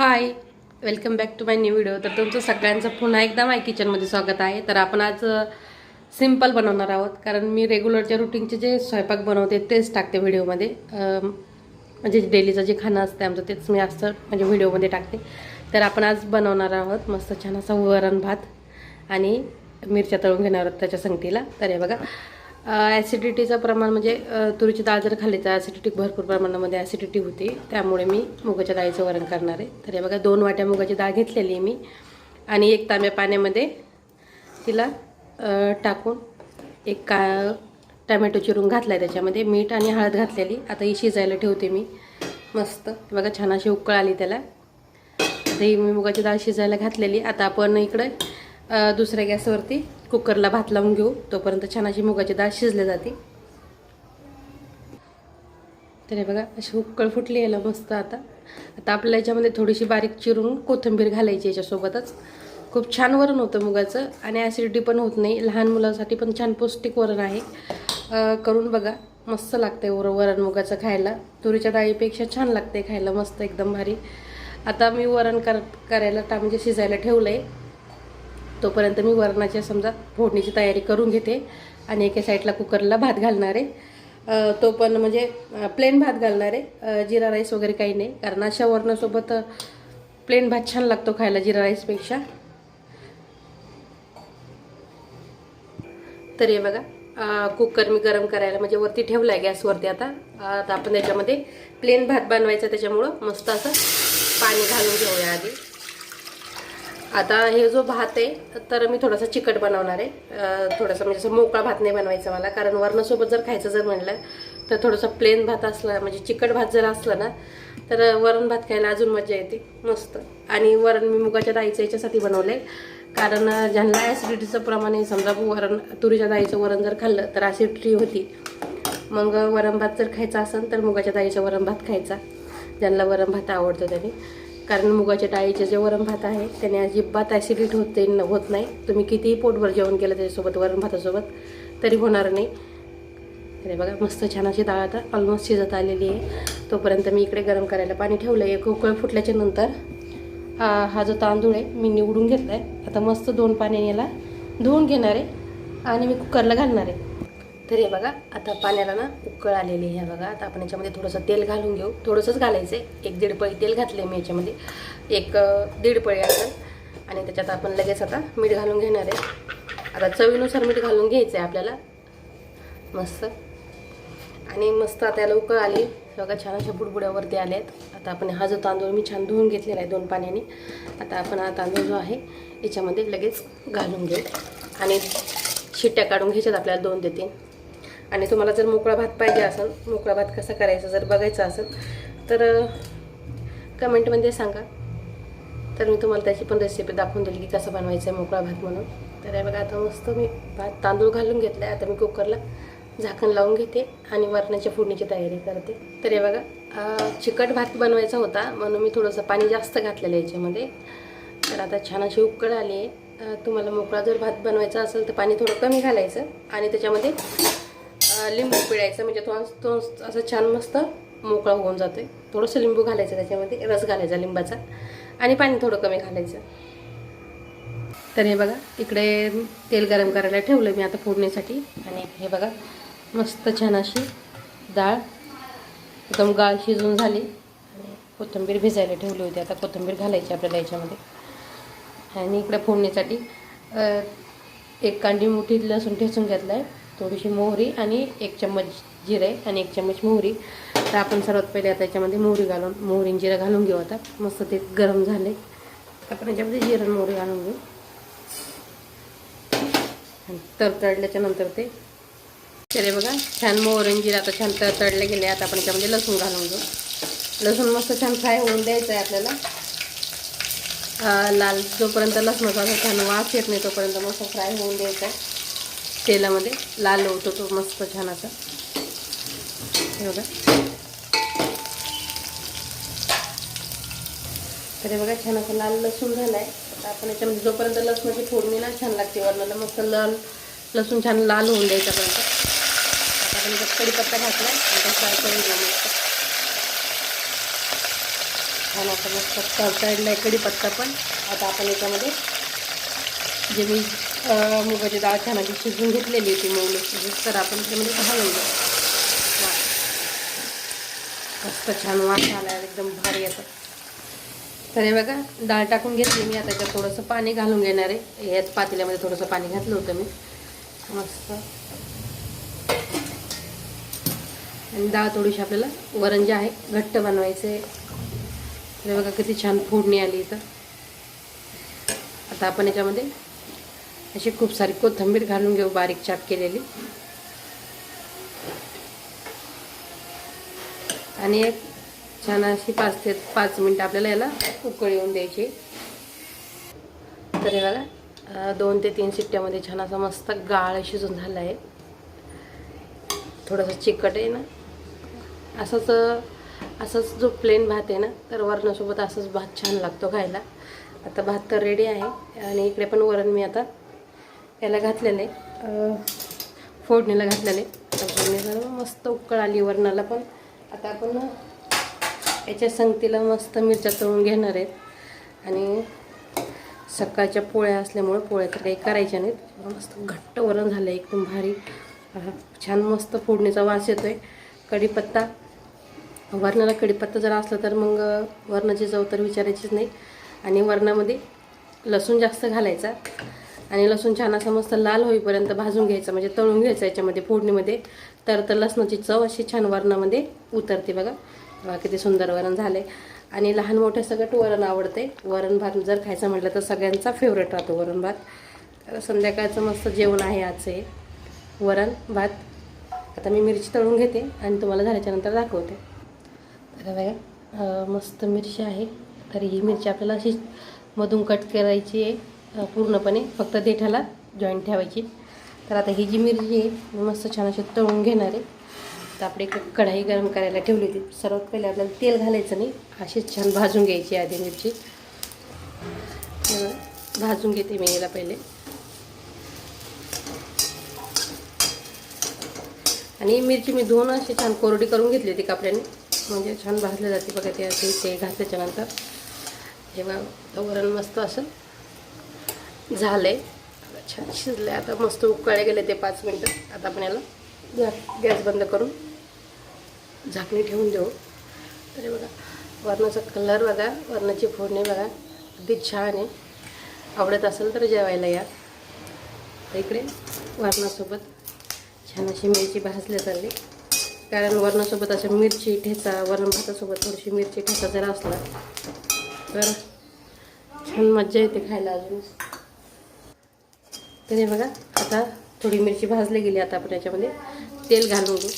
Hi welcome back to my new video तर तुमचं सगळ्यांचं पुन्हा एकदा माय किचनमध्ये स्वागत आहे. तर आपण आज सिंपल बनवणार आहोत. कारण मी रेग्युलरच्या रुटीनचे जे स्वयंपाक बनवते तेच टाकते व्हिडिओमध्ये म्हणजे डेलीचं जे खाणं असतं आमचं तेच मी असं म्हणजे व्हिडिओमध्ये टाकते. तर आपण आज बनवणार आहोत मस्त छान असा वरण भात आणि मिरच्या तळून घेणार आहोत त्याच्या संगतीला. तर हे बघा. ॲसिडिटीचं प्रमाण म्हणजे तुरीची डाळ जर खाल्ली तर ॲसिडिटी भरपूर प्रमाणामध्ये ॲसिडिटी होती. त्यामुळे मी मुगाच्या डाळीचं वरण करणार आहे. तर हे बघा दोन वाट्या मुगाची डाळ घेतलेली आहे मी. आणि एक तांब्या पाण्यामध्ये तिला टाकून एक का टमॅटो चिरून घातला आहे त्याच्यामध्ये मीठ आणि हळद घातलेली. आता ही शिजायला ठेवते मी. मस्त. बघा छान अशी उकळ आली त्याला. आता ही मी मुगाची डाळ शिजायला घातलेली. आता आपण इकडे दुसऱ्या गॅसवरती कुकरला भात लावून घेऊ. तोपर्यंत छान अशी मुगाची डाळ शिजली जाते. तर बघा अशी उकळ फुटली याला मस्त आता. आता आपल्याला याच्यामध्ये थोडीशी बारीक चिरून कोथिंबीर घालायची याच्यासोबतच. खूप छान वरण होतं मुगाचं आणि ॲसिडिटी पण होत नाही. लहान मुलांसाठी पण छान पौष्टिक वरण आहे. करून बघा मस्त लागते वर वरण मुगाचं खायला. तुरीच्या डाळीपेक्षा छान लागते खायला मस्त एकदम भारी. आता मी वरण कर करायला टा म्हणजे शिजायला ठेवलं आहे तोपर्यंत मी वरणाच्या समजा फोडणीची तयारी करून घेते आणि एका साईडला कुकरला भात घालणार आहे. तो पण म्हणजे प्लेन भात घालणार आहे. जिरा राईस वगैरे काही नाही. कारण अशा वरणासोबत प्लेन भात छान लागतो खायला जिरा राईसपेक्षा. तर हे बघा कुकर मी गरम करायला म्हणजे वरती ठेवला आहे गॅसवरती आता. आता आपण त्याच्यामध्ये प्लेन भात बनवायचा त्याच्यामुळं मस्त असं पाणी घालून घेऊया आधी. आता हे जो भात आहे तर मी थोडासा चिकट बनवणार आहे. थोडासा म्हणजे असं मोकळा भात नाही बनवायचा मला कारण वरणासोबत जर खायचं जर म्हणलं तर थोडंसं प्लेन भात असला म्हणजे चिकट भात जर असला ना तर वरण भात खायला अजून मजा येते मस्त. आणि वरण मी मुगाच्या डाळीचं याच्यासाठी बनवलं आहे कारण ज्यांना ॲसिडिटीचं प्रमाण आहे समजा वरण तुरीच्या डाळीचं वरण जर खाल्लं तर ॲसिडिटी होती. मग वरण भात जर खायचा असेल तर मुगाच्या डाळीचा वरण भात खायचा. ज्यांना वरण भात आवडतं त्याने. कारण मुगाच्या डाळीचे जे वरण भात आहे त्याने अजिबात ॲसिडिटी होते न होत नाही. तुम्ही कितीही पोटभर जेवण केलं त्याच्यासोबत वरण भातासोबत तरी होणार नाही. अरे बघा मस्त छान अशी डाळ आता ऑलमोस्ट शिजत आलेली आहे. तोपर्यंत मी इकडे गरम करायला पाणी ठेवलं आहे उकळ फुटल्याच्या नंतर हा हा जो तांदूळ आहे मी निवडून घेतला आहे आता मस्त दोन पाण्याने याला धुवून घेणार आहे. आणि मी कुकरला घालणार आहे. तर हे बघा आता पाण्याला ना उकळ आलेली आहे बघा. आता आपण याच्यामध्ये थोडंसं तेल घालून घेऊ. थोडंसंच घालायचं आहे एक दीड पळी तेल घातले मी याच्यामध्ये. एक दीड पळी असेल आणि त्याच्यात आपण लगेच आता मीठ घालून घेणार आहे. आता चवीनुसार मीठ घालून घ्यायचं आहे आपल्याला. मस्त. आणि मस्त आता याला उकळ आली. बघा छान अशा बुडबुड्यावरती आले आहेत आता आपण हा जो तांदूळ मी छान धुवून घेतलेला आहे दोन पाण्याने. आता आपण हा तांदूळ जो आहे याच्यामध्ये लगेच घालून घेऊ. आणि शिट्ट्या काढून घ्यायच्यात आपल्याला दोन ते तीन. आणि तुम्हाला जर मोकळा भात पाहिजे असेल मोकळा भात कसा करायचा जर बघायचा असेल तर कमेंटमध्ये सांगा. तर मी तुम्हाला त्याची पण रेसिपी दाखवून दिली की कसं बनवायचं आहे मोकळा भात म्हणून. तर हे बघा आता मस्त मी भात तांदूळ घालून घेतला आहे आता मी कुकरला झाकण लावून घेते आणि वरणाच्या फोडणीची तयारी करते. तर हे बघा चिकट भात बनवायचा होता म्हणून मी थोडंसं पाणी जास्त घातलेलं आहे याच्यामध्ये. तर आता छान अशी उकळ आली आहे. तुम्हाला मोकळा जर भात बनवायचा असेल तर पाणी थोडं कमी घालायचं आणि त्याच्यामध्ये लिंबू पिळायचं म्हणजे तो तो असं छान मस्त मोकळा होऊन जातोय. थोडंसं लिंबू घालायचं त्याच्यामध्ये रस घालायचा लिंबाचा. आणि पाणी थोडं कमी घालायचं. तर हे बघा इकडे तेल गरम करायला ठेवलं मी आता फोडणीसाठी. आणि हे बघा मस्त छान अशी डाळ एकदम गाळ शिजून झाली. आणि कोथिंबीर भिजायला ठेवली होती. आता कोथिंबीर घालायची आपल्याला याच्यामध्ये. आणि इकडे फोडणीसाठी एक कांडी मोठी लसूण ठेचून घेतला आहे थोडीशी मोहरी आणि एक चम्मच जिरे आणि एक चम्मच मोहरी. तर आपण सर्वात पहिले आता याच्यामध्ये मोहरी घालून मोहरी जिरा जिरं घालून घेऊ आता. मस्त ते गरम झाले. आपण याच्यामध्ये जिरं मोहरी घालून घेऊ. आणि तडतडल्याच्या नंतर ते तरी बघा छान मोहरी जिरं आता छान तडतडले गेले. आता आपण याच्यामध्ये लसूण घालून घेऊ. लसूण मस्त छान फ्राय होऊन द्यायचं आहे आपल्याला लाल जोपर्यंत लसणाचा छान वास येत नाही तोपर्यंत मस्त फ्राय होऊन द्यायचा. आहे तेलामध्ये लाल होतो तो मस्त छान असा. हे बघा. तर हे बघा छान असं लाल लसूण झाला आहे आता आपण याच्यामध्ये जोपर्यंत लसणाची फोडणी ना छान लागते वरणाला मस्त लाल लसूण छान लाल होऊन द्यायच्यापर्यंत आता आपण याच्यात कढीपत्ता घातला आणि फ्राय करून मस्त. छान आता मस्त साईडला आहे कढीपत्ता पण. आता आपण याच्यामध्ये जे मी मुगाची डाळ छान अशी शिजवून घेतलेली होती मूग तर आपण त्यामध्ये घालून मस्त छान वास आला एकदम भारी असं. तर हे बघा डाळ टाकून घेतली मी आता त्याच्यात थोडंसं पाणी घालून घेणार आहे. याच पातेल्यामध्ये थोडंसं पाणी घातलं होतं मी. मस्त. आणि डाळ थोडीशी आपल्याला वरण जे आहे घट्ट बनवायचं आहे हे बघा किती छान फोडणी आली इथं. आता आपण याच्यामध्ये अशी खूप सारी कोथिंबीर घालून घेऊ बारीक चाप केलेली. आणि एक छान अशी पाच ते पाच मिनटं आपल्याला याला उकळी येऊन द्यायची. तर हे बघा दोन ते तीन शिट्ट्यामध्ये छान असा मस्त गाळ शिजून झाला आहे. थोडंसं चिकट आहे ना. असंच असंच जो प्लेन भात आहे ना तर वरणासोबत असंच भात छान लागतो खायला. आता भात तर रेडी आहे. आणि इकडे पण वरण मी आता याला घातलेलं आहे फोडणीला घातलेलं. आहे फोडणीला मस्त उकळ आली वरणाला पण. आता आपण याच्या संगतीला मस्त मिरच्या तळून घेणार आहेत. आणि सकाळच्या पोळ्या असल्यामुळं पोळ्या तर काही करायच्या नाहीत. मस्त घट्ट वरण झालं एकदम भारी. छान मस्त फोडणीचा वास येतो आहे कढीपत्ता. वरणाला कढीपत्ता जर असला तर मग वरणाची चव तर विचारायचीच नाही. आणि वरणामध्ये लसूण जास्त घालायचा. आणि लसूण छान असं मस्त लाल होईपर्यंत भाजून घ्यायचं म्हणजे तळून घ्यायचं याच्यामध्ये फोडणीमध्ये. तर तर लसणाची चव अशी छान वरणामध्ये उतरते बघा. बघा किती सुंदर वरण झाले आणि लहान मोठे सगळं वरण आवडते वरण भात जर खायचं म्हटलं तर सगळ्यांचा फेवरेट राहतो वरण भात. तर संध्याकाळचं मस्त जेवण आहे आजचं हे. वरण भात. आता मी मिरची तळून घेते आणि तुम्हाला झाल्याच्यानंतर दाखवते. तर बघा मस्त मिरची आहे. तर ही मिरची आपल्याला अशी मधून कट करायची आहे. पूर्णपणे फक्त देठाला जॉईंट ठेवायची. तर आता ही जी मिरची आहे मी मस्त छान अशी तळून घेणार आहे. तर आपली एक कढाई गरम करायला ठेवली होती. सर्वात पहिले आपल्याला तेल घालायचं नाही अशीच छान भाजून घ्यायची आधी मिरची. भाजून घेते मी याला पहिले. आणि मिरची मी दोन अशी छान कोरडी करून घेतली होती कापड्याने. म्हणजे छान भाजले जाते बघा ते असे ते घातल्याच्यानंतर. जेव्हा वरण मस्त असं झालं आहे छान शिजलं आता मस्त उकळे गेले ते पाच मिनटं. आता आपण याला गॅस बंद करून झाकणी ठेवून देऊ. तरी बघा वरणाचा कलर बघा वरणाची फोडणी बघा. अगदी छान आहे. आवडत असेल तर जेवायला या. इकडे वरणासोबत छान अशी मिरची भाजल्या चालली. कारण वरणासोबत अशा मिरची ठेचा वरण भातासोबत थोडीशी मिरची ठेचा जर असला तर छान मज्जा येते खायला अजून. तर हे बघा आता थोडी मिरची भाजली गेली आता आपण याच्यामध्ये. तेल घालून घेऊ.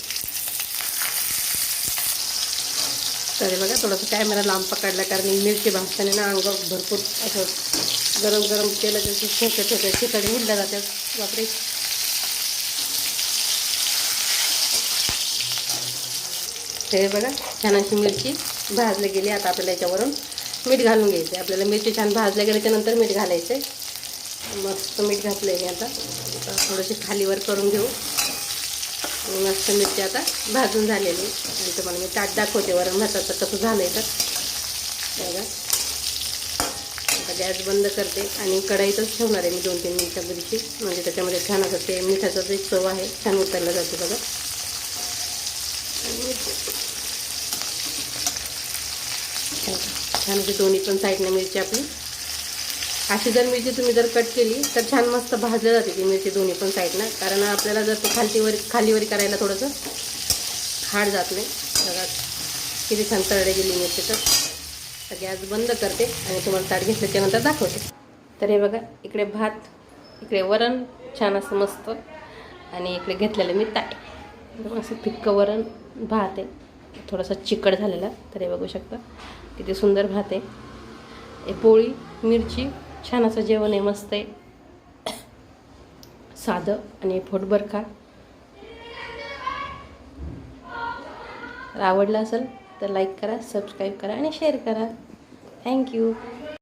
तर हे बघा थोडंसं कॅमेरा लांब पकडला कारण मिरची भाजताना ना अंग भरपूर असं गरम गरम तेलाचे छोटे छोटे शिकाडी उडल्या जातात बापरे. हे बघा छान अशी मिरची भाजली गेली. आता आपल्याला याच्यावरून मीठ घालून घ्यायचं आपल्याला मिरची छान भाजल्या गेल्याच्यानंतर मीठ घालायचं आहे मस्त मीठ घातलं आहे मी आता. थोडीशी खालीवर करून घेऊ. मस्त मिरची आता भाजून झालेली. आणि तुम्हाला मी ताट दाखवते वरण भाताचं कसं झालं आहे तर. बघा. आता गॅस बंद करते आणि कढाईतच ठेवणार आहे मी दोन तीन मिनिटं मिरची. म्हणजे त्याच्यामध्ये छान असं ते मिठाचं जे चव आहे. छान उतरला जाते बघा. छान अशी दोन्ही पण साईडनं मिरची आपली अशी जर मिरची तुम्ही जर कट केली तर छान मस्त भाजल्या जाते ती मिरची दोन्ही पण साईडनं कारण आपल्याला जर ते खालतीवर खालीवर करायला थोडंसं हाड जात नाही. बघा किती छान तळले गेली मिरची तर. तर गॅस बंद करते आणि तुम्हाला ताट घेतल्याच्यानंतर दाखवते. तर हे बघा इकडे भात इकडे वरण छान असं मस्त. आणि इकडे घेतलेलं मी ताट. असं फिक्कं वरण भात आहे. थोडासा चिकट झालेला. तर हे बघू शकता किती सुंदर भात आहे. हे पोळी मिरची छान असं जेवण आहे मस्त आहे. साधं आणि पोटभर खा. आवडलं असेल तर लाईक करा सबस्क्राईब करा आणि शेअर करा. थँक्यू